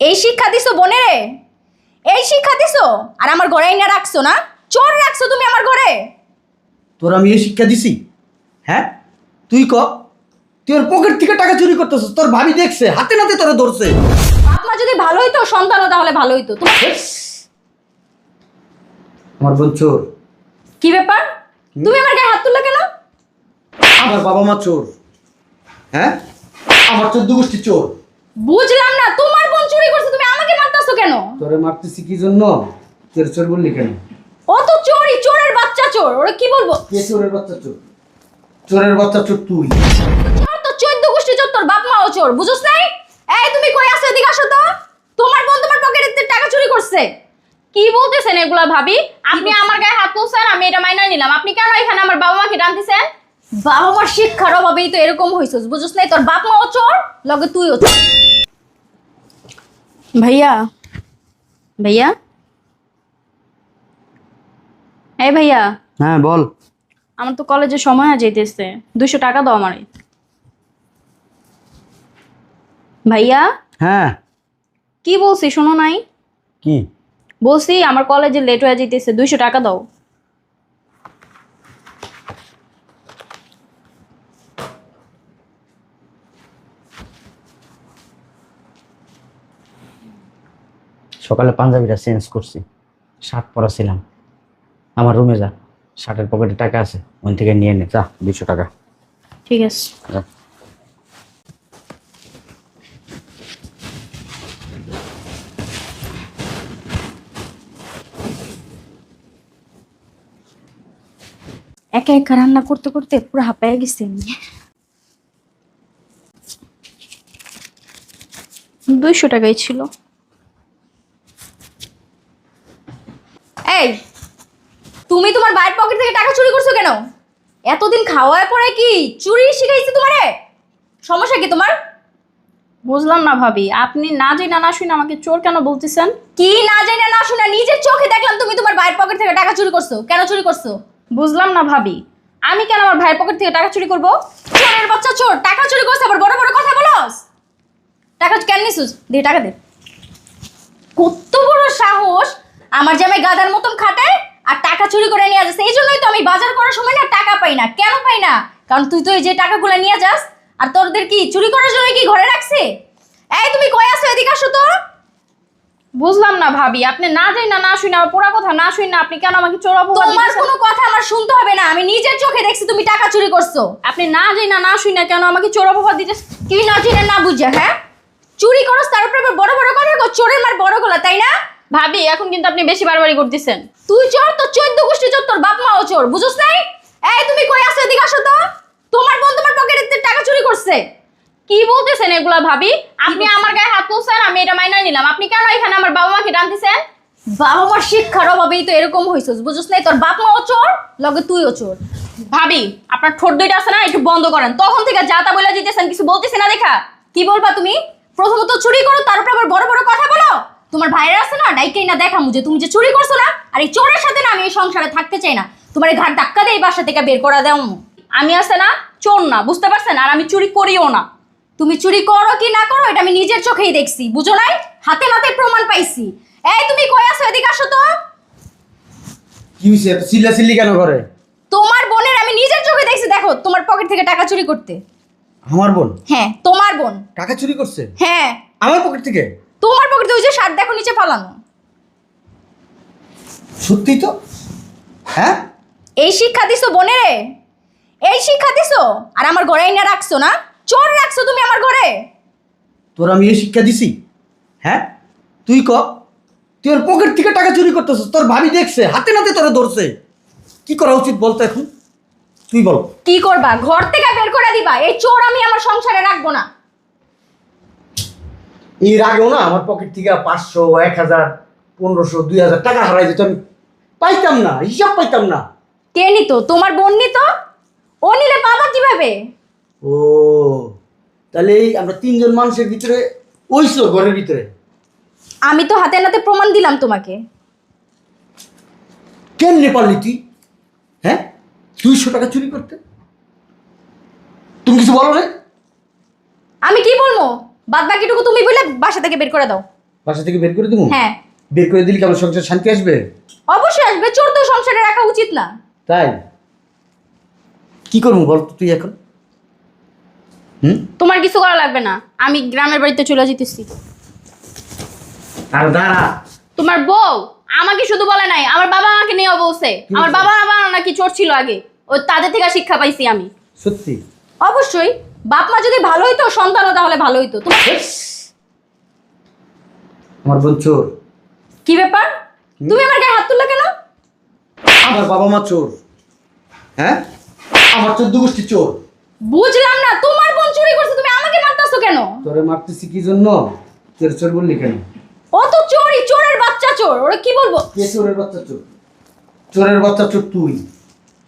এই শিক্ষা দিছো বোনেরে? এই শিক্ষা দিছো? আর আমার ঘরে না রাখছো না? চোর রাখছো তুমি আমার ঘরে? তোর আমি এই শিক্ষা দিছি? হ্যাঁ? তুই ক? তুই ওর পকেট থেকে টাকা চুরি করতেছিস তোর ভাবি দেখছে হাতে নাতে তোরা ধরছে। বাপ মা যদি ভালো হইতো সন্তানও তাহলে ভালো হইতো। তোমার আমার বোন চোর। কি ব্যাপার? তুমি আমার গায়ে হাত তুললে কেন? আমার বাবা মা চোর। হ্যাঁ? আমার চোদ্দ গোষ্ঠী চোর। বুঝলাম না তোমার চুরি করছে তুমি? আমাকে মারতাছো কেন? তোরে মারতেছি কি জন্য? তোর চোর বললি কেন? ও তো চোরই চোরের বাচ্চা চোর। ওরা কি বলব? কে চোরের বাচ্চা চোর? চোরের বাচ্চা চোর তুই। চোর তো চোদ্দ গোষ্ঠী চোর তোর বাপ মাও চোর বুঝছ নাই? এই তুমি কই আসো এদিকে আসো তো? তোমার বোন তোমার পকেটে টাকা চুরি করছে। কি বলতেছেন এগুলা ভাবি? আপনি আমার গায়ে হাত তুলছেন আমি এটা মাইনা নিলাম। আপনি কেন এখানে আমার বাবা মাকে টানতেছেন? বাবা মার শিক্ষার অভাবেই তো এরকম হইছস বুঝছ নাই? তোর বাপ মাও চোর লগে তুইও চোর। ভাইয়া ভাইয়া এই ভাইয়া হ্যাঁ বল। আমার তো কলেজে সময় আছে যেতেছে দুশো টাকা দাও আমারে। ভাইয়া? হ্যাঁ। কি বলছি শোনো নাই? কি? বলছি আমার কলেজে লেট হয়ে যাইতেছে দুইশো টাকা দাও। সকালে পাঞ্জাবিটা চেঞ্জ করছি। শার্ট পরা ছিলাম আমার রুমে যা শার্টের পকেটে টাকা আছে ওখান থেকে নিয়ে নে যা দুশো টাকা। ঠিক আছে। একা একা রান্না করতে করতে পুরো হাঁপায় গেছে আমি। দুইশো টাকাই ছিল এই তুমি তোমার বাইরের পকেট থেকে টাকা চুরি করছ কেন? এতদিন খাওয়ার পরে কি চুরি শিখাইছে তোমারে? সমস্যা কি তোমার? বুঝলাম না ভাবি আপনি না যাই না না শুনে আমাকে চোর কেন বলতেছেন? কি না জানি না শুনে নিজের চোখে দেখলাম তুমি তোমার বাইরের পকেট থেকে টাকা চুরি করছ। কেন চুরি করছ? বুঝলাম না ভাবি আমি কেন আমার ভাইয়ের পকেট থেকে টাকা চুরি করব? চোরের বাচ্চা চোর টাকা চুরি করছে আবার বড় বড় কথা বলস? টাকা কেন নিছিস? দে টাকা দে। কত বড় সাহস আমার জামাই গাদার মতন খাটে আর টাকা চুরি করে নিয়ে যাচ্ছে এই জন্যই তো আমি বাজার করার সময় না টাকা পাই না। কেন পাই না? কারণ তুই তো এই যে টাকাগুলো নিয়ে যাস আর তোরদের কি চুরি করার জন্য কি ঘরে রাখছে? এই তুমি কই আসো এদিকে আসো তো। বুঝলাম না ভাবি আপনি না যাই না না শুনে আমার পুরা কথা না শুই না আপনি কেন আমাকে চোর অপবাদ তোমার কোনো কথা আমার শুনতে হবে না আমি নিজের চোখে দেখছি তুমি টাকা চুরি করছ। আপনি না যাই না না শুনে কেন আমাকে চোর অপবাদ দিতে কি না চিনে না বুঝে হ্যাঁ? চুরি করস তার উপরে বড় বড় কথা চোরের মার বড় গলা তাই না? ভাবি এখন কিন্তু আপনি বেশি বাড়াবাড়ি করতেছেন। তুই চোর তো চোদ্দ গোষ্ঠী চোর তোর বাপ মাও চোর বুঝছ নাই? এই তুমি কই আসো এদিকে আসো তো? তোমার বোন তোমার পকেটে টাকা চুরি করছে। কি বলতেছেন এগুলা ভাবি? আপনি আমার গায়ে হাত তুলছেন আমি এটা মাইনা নিলাম। আপনি কেন এখানে আমার বাবা মাকে টানতেছেন? বাবা মার শিক্ষার অভাবেই তো এরকম হইছস বুঝছ নাই? তোর বাপ মাও চোর লগে তুইও চোর। ভাবি আপনার ঠোঁট দুইটা আছে না একটু বন্ধ করেন। তখন থেকে যা তা বলে দিতেছেন কিছু বলতেছি না দেখা? কি বলবা তুমি? প্রথমত চুরি করো তার উপর আবার বড় বড় কথা বলো। তোমার ভাইয়ের আছে না ডাইকেই না দেখা মুঝে তুমি যে চুরি করছ না আর এই চোরের সাথে না আমি এই সংসারে থাকতে চাই না। তোমার এই ঘাট ধাক্কা দিয়ে এই বাসা থেকে বের করা দেও আমি আছে না চোর না বুঝতে পারছেন? আর আমি চুরি করিও না। তুমি চুরি করো কি না করো এটা আমি নিজের চোখেই দেখছি বুঝো নাই? হাতে নাতে প্রমাণ পাইছি। এই তুমি কই আছো এদিকে আসো তো। কি হয়েছে এত চিল্লা চিল্লি কেন করে? তোমার বোনের আমি নিজের চোখে দেখছি দেখো তোমার পকেট থেকে টাকা চুরি করতে। আমার বোন? হ্যাঁ তোমার বোন। টাকা চুরি করছে? হ্যাঁ। আমার পকেট থেকে? তোমার পকেটে ওই যে শার্ট দেখো নিচে ফালানো। সত্যি তো? হ্যাঁ? এই শিক্ষা দিছো বোনে রে এই শিক্ষা দিছো? আর আমার ঘরে এনে রাখছো না? চোর রাখছো তুমি আমার ঘরে? তোর আমি এই শিক্ষা দিছি। হ্যাঁ? তুই ক? তুই ওর পকেট থেকে টাকা চুরি করতেছিস তোর ভাবি দেখছে হাতে নাতে তোরা ধরছে। কি করা উচিত বলতো এখন? তুই বল। কি করবা? ঘর থেকে বের করে দিবা। এই চোর আমি আমার সংসারে রাখব না। এর আগেও না আমার পকেট থেকে পাঁচশো এক হাজার পনেরোশো দুই হাজার টাকা হারাই যেত আমি। পাইতাম না হিসাব পাইতাম না। কে নিত? তোমার বোন নিত? ও নিলে বাবা কীভাবে? ও তাহলে এই আমরা তিনজন মানুষের ভিতরে ওইছিল ঘরের ভিতরে। আমি তো হাতে নাতে প্রমাণ দিলাম তোমাকে। কেমনে পারলি তুই? হ্যাঁ? দুইশো টাকা চুরি করতে? তুমি কিছু বলো না আমি কি বলব? বাদ বাকিটুকু তুমি বলে বাসা থেকে বের করে দাও। বাসা থেকে বের করে দেবো? হ্যাঁ। বের করে দিলে কি আমার সংসার শান্তি আসবে? অবশ্যই আসবে চোর তো সংসারে রাখা উচিত না। তাই? কি করব বল তো তুই এখন? হুম? তোমার কিছু করা লাগবে না আমি গ্রামের বাড়িতে চলে যেতেছি। আর দাঁড়া। তোমার বউ আমাকে শুধু বলে নাই আমার বাবা আমাকে নিয়ে বলছে। আমার বাবা মা নাকি চোর ছিল আগে ও তাদের থেকে শিক্ষা পাইছি আমি। সত্যি? অবশ্যই। বাপ মা যদি ভালো হইতো সন্তানও তাহলে ভালো হইতো। তোমার আমার বোন চোর। কি ব্যাপার? তুমি আমার গায়ে হাত তুললে কেন? আমার বাবা মা চোর। হ্যাঁ? আমার চোদ্দ গোষ্ঠী চোর। বুঝলাম না তোমার বোন চুরি করছে তুমি আমাকে মারতাছো কেন? তোরে মারতেছি কি জন্য? তোর চোর বললি কেন? ও তো চোরই চোরের বাচ্চা চোর ওরা কি বলব? কে চোরের বাচ্চা চোর? চোরের বাচ্চা চোর তুই।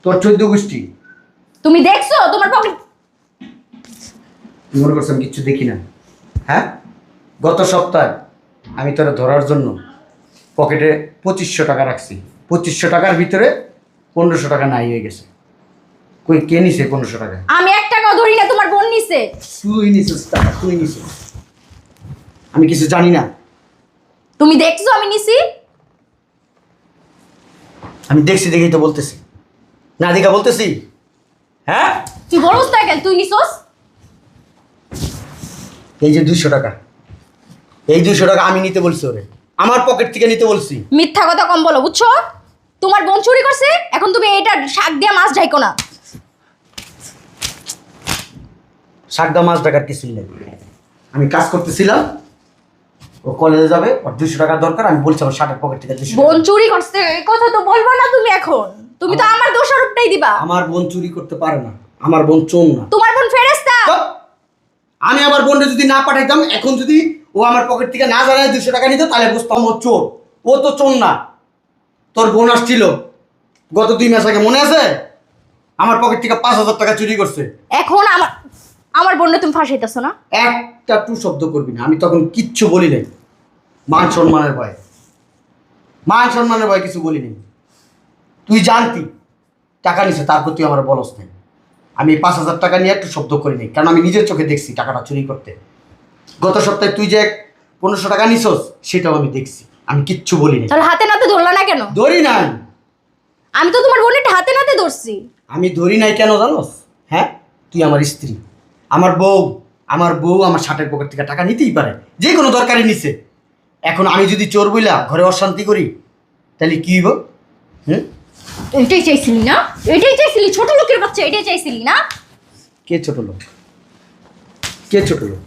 তোর চোদ্দ গোষ্ঠী। তুমি দেখছ তোমার পকেট মনে করছ আমি কিচ্ছু দেখি না? হ্যাঁ? গত সপ্তাহে আমি তোরা ধরার জন্য পকেটে পঁচিশশো টাকা রাখছি। পঁচিশশো টাকার ভিতরে পনেরোশো টাকা নাই হয়ে গেছে। কই কে নিছে পনেরোশো টাকা? আমি এক টাকাও ধরি না তোমার বোন নিছে। তুই নিছিস টাকা তুই নিছিস। আমি কিছু জানি না। তুমি দেখছ আমি নিছি? আমি দেখছি দেখেই তো বলতেছি। না দেখা বলতেছি? হ্যাঁ? তুই বলস না কেন তুই নিছস? এই যে দুশো টাকা। এই দুশো টাকা আমি নিতে বলছি ওরে। আমার পকেট থেকে নিতে বলছি। মিথ্যা কথা কম বলো বুঝছ? তোমার বোন চুরি করছে এখন তুমি এটা শাক দিয়ে মাছ ঢাইকো না। শাকদা মাছ টাকার কিছুই নেই। আমি কাজ করতেছিলাম ও কলেজে যাবে ওর দুশো টাকা দরকার আমি বলছি আমার শার্টের পকেট থেকে দুশো বোন চুরি করছে এই কথা তো বলব না তুমি এখন। তুমি তো আমার দোষারোপটাই দিবা। আমার বোন চুরি করতে পারে না। আমার বোন চোর না। তোমার বোন ফেরেস্তা চুপ! আমি আমার বোনটা যদি না পাঠাইতাম এখন যদি ও আমার পকেট থেকে না জানায় দুশো টাকা নিত তাহলে বুঝতাম ও চোর। ও তো চোর না। তোর বোন আসছিল। গত দুই মাস আগে মনে আছে? আমার পকেট থেকে পাঁচ হাজার টাকা চুরি করছে। এখন আমার আমার বোনটা তুমি ফাঁসাইতেছো না? একটা টু শব্দ করবি না। আমি তখন কিচ্ছু বলি নাই। মান সম্মানের ভয়। মান সম্মানের ভয় কিছু বলি নাই। তুই জানতি টাকা নিছে তারপর তুই আমার বলস নাই। আমি পাঁচ হাজার টাকা নিয়ে একটু শব্দ করি নাই কারণ আমি নিজের চোখে দেখছি টাকাটা চুরি করতে। গত সপ্তাহে তুই যে পনেরোশো টাকা নিছস সেটাও আমি দেখছি। আমি কিচ্ছু বলি নাই তাহলে হাতে নাতে ধরলা না কেন? ধরি নাই। আমি তো তোমার বোনের হাতে নাতে ধরছি। আমি ধরি নাই কেন জানোস? হ্যাঁ? তুই আমার স্ত্রী। আমার বউ। আমার বউ আমার শার্টের পকেট থেকে টাকা নিতেই পারে। যে কোনো দরকারে নিছে। এখন আমি যদি চোর বইলা ঘরে অশান্তি করি তাহলে কী হইব? হুম এটাই চাইছিলি না? এটাই চাইছিলি? ছোট লোকের বাচ্চা এটাই চাইছিলি না? কে ছোট লোক? কে ছোট লোক?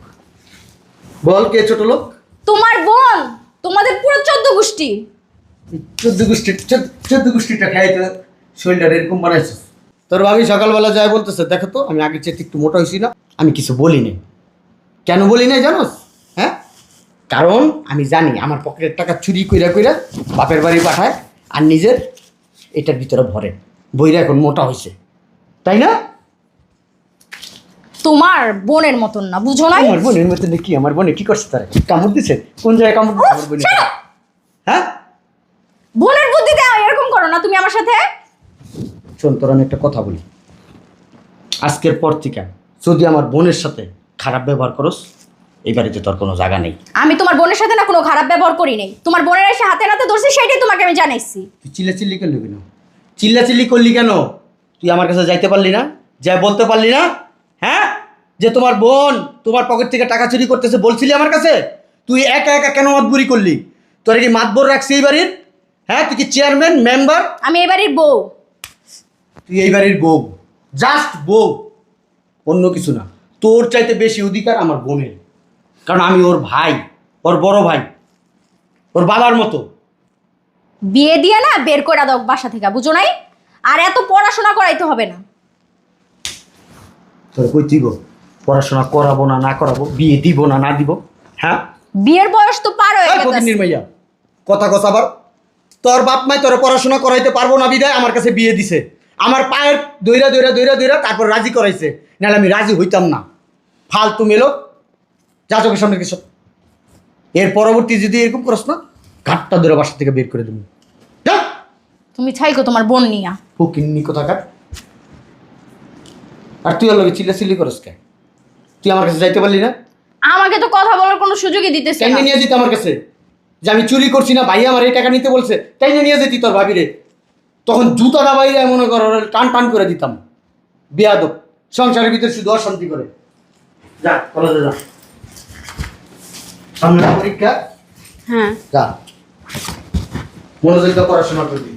বল কে ছোট লোক? তোমার বোন তোমাদের পুরো চোদ্দ গোষ্ঠী। চোদ্দ গোষ্ঠী চোদ্দ- গোষ্ঠীটা খাই তো শরীরটা এরকম বানাইছিস। তোর ভাবি সকালবেলা যায় বলতেছে দেখো তো আমি আগের চেয়ে একটু মোটা হয়েছি না আমি কিছু বলি নাই। কেন বলি নাই জানোস? হ্যাঁ? কারণ আমি জানি আমার পকেটের টাকা চুরি কইরা কইরা বাপের বাড়ি পাঠায় আর নিজের এটার ভিতরে ভরে। বইরা এখন মোটা হয়েছে তাই না? তোমার বোনের মতন না বুঝো না আমার বোনের মতন কি আমার বোনে কি করছে তারা? কামড় দিছে? কোন জায়গায় কামড় দিছে আমার বোনে হ্যাঁ? বোনের বুদ্ধি দাও এরকম করো না তুমি আমার সাথে। শোন তোর আমি একটা কথা বলি। আজকের পর থেকে যদি আমার বোনের সাথে খারাপ ব্যবহার করস এই বাড়িতে তোর কোনো জায়গা নেই। আমি তোমার বোনের সাথে না কোনো খারাপ ব্যবহার করি নাই। তোমার বোনের এসে হাতে নাতে ধরছি সেটাই তোমাকে আমি জানাইছি। তুই চিল্লা চিল্লি করলি কেন? চিল্লা চিল্লি করলি কেন? তুই আমার কাছে যাইতে পারলি না? যা বলতে পারলি না? হ্যাঁ? যে তোমার বোন তোমার পকেট থেকে টাকা চুরি করতেছে বলছিলি আমার কাছে? তুই একা একা কেন মাতবুরি করলি? তোর কি মাতবর রাখছি এই বাড়ির? হ্যাঁ? তুই কি চেয়ারম্যান মেম্বার? আমি এই বাড়ির বউ। তুই এই বাড়ির বউ। জাস্ট বউ। অন্য কিছু না। তোর চাইতে বেশি অধিকার আমার বোনের। কারণ আমি ওর ভাই ওর বড় ভাই ওর বাবার মতো। বিয়ে দিয়ে না বের করে দাও বাসা থেকে বুঝো নাই? আর এত পড়াশোনা করাইতে হবে না। তোর কই দিব? পড়াশোনা করাবো না না করাবো বিয়ে দিব না না দিব হ্যাঁ? বিয়ের বয়স তো পার হয়ে গেছে। মাইয়া কথা কথা আবার। তোর বাপ মাই তোর পড়াশোনা করাইতে পারব না বিদায় আমার কাছে বিয়ে দিছে। আমার পায়ের দইরা দইরা দইরা দইরা তারপর রাজি করাইছে নাহলে আমি রাজি হইতাম না। ফালতু মেলো। যা চোখের সামনে কিছু। এর পরবর্তী যদি এরকম করস না ঘাটটা ধরে বাসা থেকে বের করে দেবো। যা! তুমি ছাইকো তোমার বোন নিয়া। ফকিন্নি কোথাকার? আর তুই লগে চিল্লা চিল্লি করস কে? তুই আমার কাছে যাইতে পারলি না? আমাকে তো কথা বলার কোনো সুযোগই দিতেছে কেন না নিয়ে যেতে আমার কাছে? যে আমি চুরি করছি না ভাই আমার এই টাকা নিতে বলছে তাই নিয়ে নিয়ে যেতি তোর ভাবি রে তখন জুতাটা বাইরে মনে করো টান টান করে দিতাম। বিয়াদব। সংসারের ভিতরে শুধু অশান্তি করে। যা কলেজে যা। সামনে পরীক্ষা হ্যাঁ। যা। মনোযোগ দিয়ে পড়াশোনা করবি।